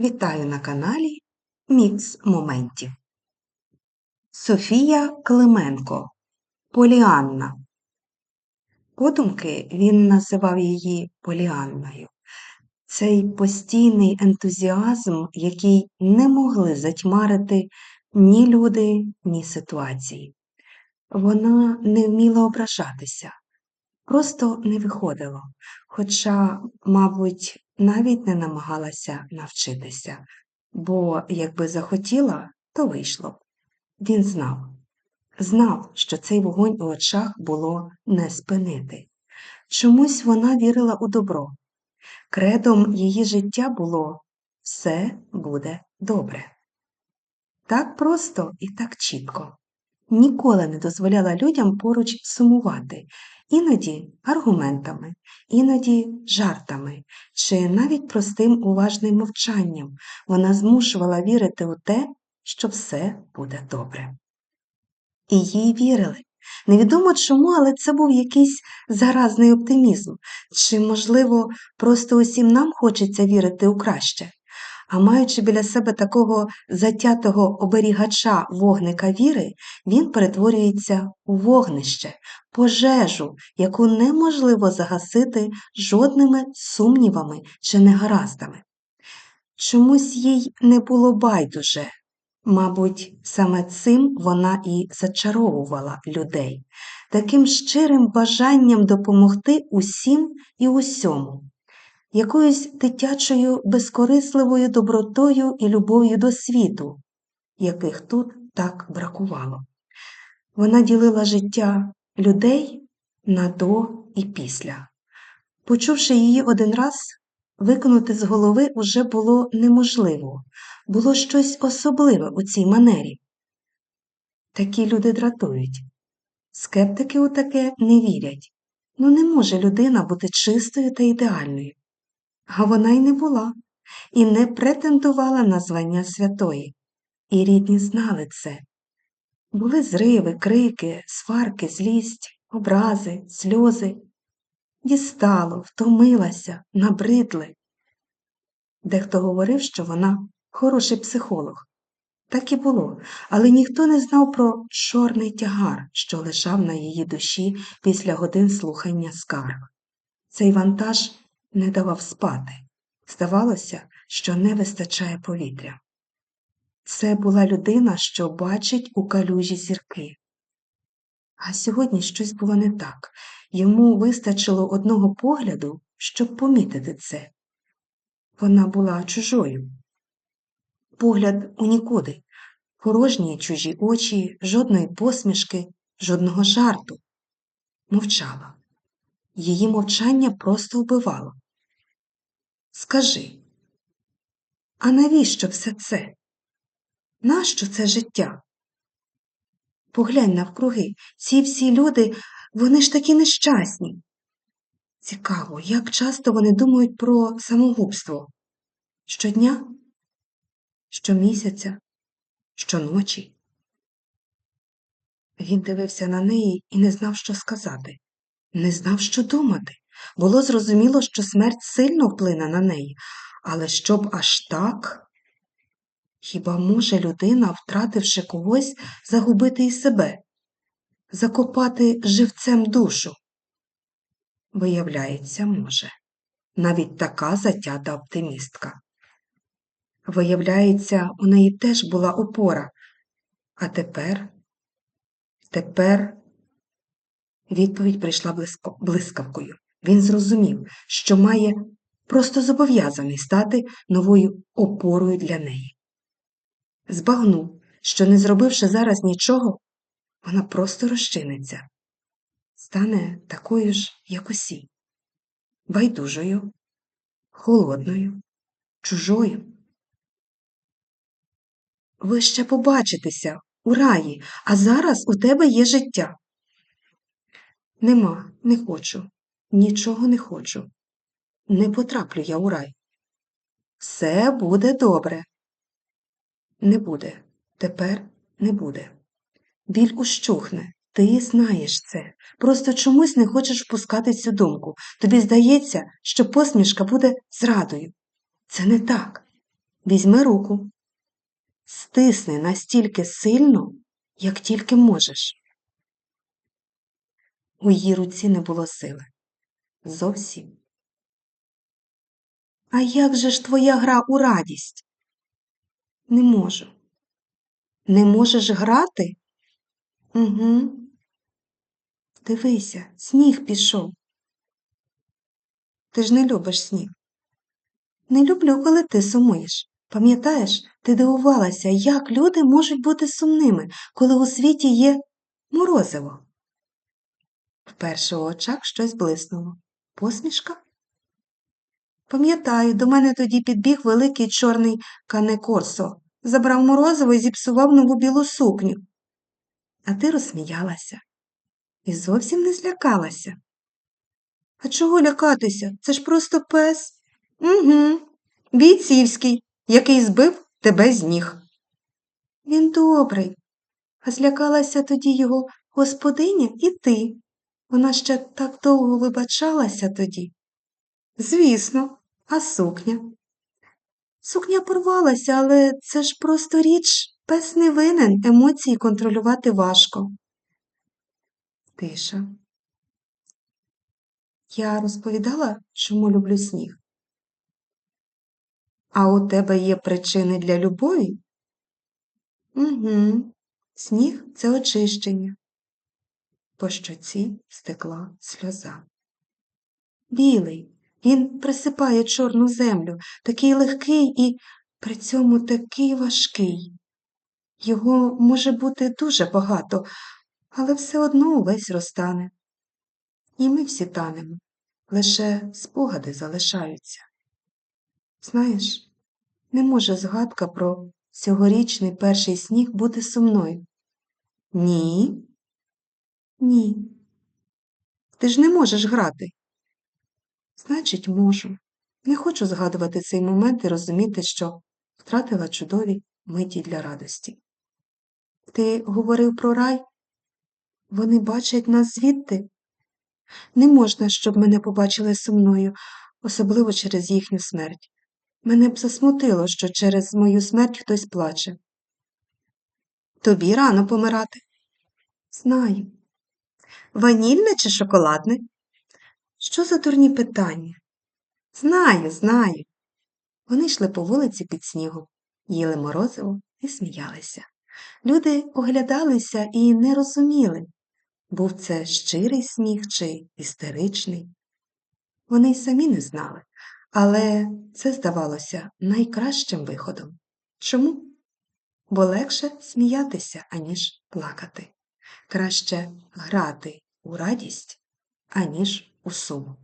Вітаю на каналі Мікс Моментів. Софія Клименко Поліанна. Подумки він називав її Поліанною. Цей постійний ентузіазм, який не могли затьмарити ні люди, ні ситуації. Вона не вміла ображатися, просто не виходило, хоча, мабуть, навіть не намагалася навчитися, бо якби захотіла, то вийшло б. Він знав, знав, що цей вогонь у очах було не спинити. Чомусь вона вірила у добро. Кредом її життя було все буде добре. Так просто і так чітко. Ніколи не дозволяла людям поруч сумувати, іноді аргументами, іноді жартами, чи навіть простим уважним мовчанням вона змушувала вірити у те, що все буде добре. І їй вірили. Невідомо чому, але це був якийсь заразний оптимізм, чи, можливо, просто усім нам хочеться вірити у краще. А маючи біля себе такого затятого оберігача вогника віри, він перетворюється у вогнище, пожежу, яку неможливо загасити жодними сумнівами чи негараздами. Чомусь їй не було байдуже. Мабуть, саме цим вона і зачаровувала людей, таким щирим бажанням допомогти усім і усьому якоюсь дитячою безкорисливою добротою і любов'ю до світу, яких тут так бракувало. Вона ділила життя людей на до і після. Почувши її один раз, виконати з голови уже було неможливо, було щось особливе у цій манері. Такі люди дратують. Скептики у таке не вірять. Ну не може людина бути чистою та ідеальною. А вона й не була, і не претендувала на звання святої. І рідні знали це. Були зриви, крики, сварки, злість, образи, сльози. Дістало, втомилася, набридли. Дехто говорив, що вона хороший психолог. Так і було, але ніхто не знав про чорний тягар, що лежав на її душі після годин слухання скарг. Цей вантаж не давав спати. Здавалося, що не вистачає повітря. Це була людина, що бачить у калюжі зірки. А сьогодні щось було не так. Йому вистачило одного погляду, щоб помітити це. Вона була чужою. Погляд у нікуди, порожні чужі очі, жодної посмішки, жодного жарту. Мовчала. Її мовчання просто вбивало. Скажи, а навіщо все це? Нащо це життя? Поглянь навкруги, ці всі люди, вони ж такі нещасні. Цікаво, як часто вони думають про самогубство? Щодня? Щомісяця? Щоночі? Він дивився на неї і не знав, що сказати, не знав, що думати. Було зрозуміло, що смерть сильно вплине на неї, але щоб аж так? Хіба може людина, втративши когось, загубити і себе, закопати живцем душу? Виявляється, може, навіть така затята оптимістка. Виявляється, у неї теж була опора. А тепер, тепер відповідь прийшла блискавкою. Він зрозумів, що має просто зобов'язаний стати новою опорою для неї. Збагнув, що, не зробивши зараз нічого, вона просто розчиниться, стане такою ж, як усі, байдужою, холодною, чужою. Ви ще побачитеся у раї, а зараз у тебе є життя. Нема, не хочу. Нічого не хочу. Не потраплю я у рай. Все буде добре. Не буде. Тепер не буде. Біль ущухне. Ти знаєш це. Просто чомусь не хочеш впускати цю думку. Тобі здається, що посмішка буде зрадою. Це не так. Візьми руку, стисни настільки сильно, як тільки можеш. У її руці не було сили. Зовсім. А як же ж твоя гра у радість? Не можу. Не можеш грати? Угу. Дивися, сніг пішов. Ти ж не любиш сніг. Не люблю, коли ти сумуєш. Пам'ятаєш, ти дивувалася, як люди можуть бути сумними, коли у світі є морозиво. Вперше у очах щось блиснуло. Посмішка? Пам'ятаю, до мене тоді підбіг великий чорний канекорсо, забрав морозиво і зіпсував нову білу сукню. А ти розсміялася і зовсім не злякалася. А чого лякатися? Це ж просто пес. Угу, бійцівський, який збив тебе з ніг. Він добрий, а злякалася тоді його господиня і ти. Вона ще так довго вибачалася тоді. Звісно, а сукня? Сукня порвалася, але це ж просто річ, пес не винен, емоції контролювати важко. Тиша. Я розповідала, чому люблю сніг. А у тебе є причини для любові? Угу. Сніг це очищення. По щоці стекла сльоза. Білий, він присипає чорну землю, такий легкий і при цьому такий важкий. Його може бути дуже багато, але все одно увесь розтане. І ми всі танемо, лише спогади залишаються. Знаєш, не може згадка про цьогорічний перший сніг бути сумною. Ні. Ні. Ти ж не можеш грати. Значить, можу. Не хочу згадувати цей момент і розуміти, що втратила чудові миті для радості. Ти говорив про рай? Вони бачать нас звідти? Не можна, щоб мене побачили сумною, особливо через їхню смерть. Мене б засмутило, що через мою смерть хтось плаче. Тобі рано помирати. Знаю. Ванільне чи шоколадне? Що за дурні питання? Знаю, знаю. Вони йшли по вулиці під снігом, їли морозиво і сміялися. Люди оглядалися і не розуміли, був це щирий сміх чи істеричний. Вони й самі не знали, але це здавалося найкращим виходом. Чому? Бо легше сміятися, аніж плакати. Краще грати у радість, аніж у сум.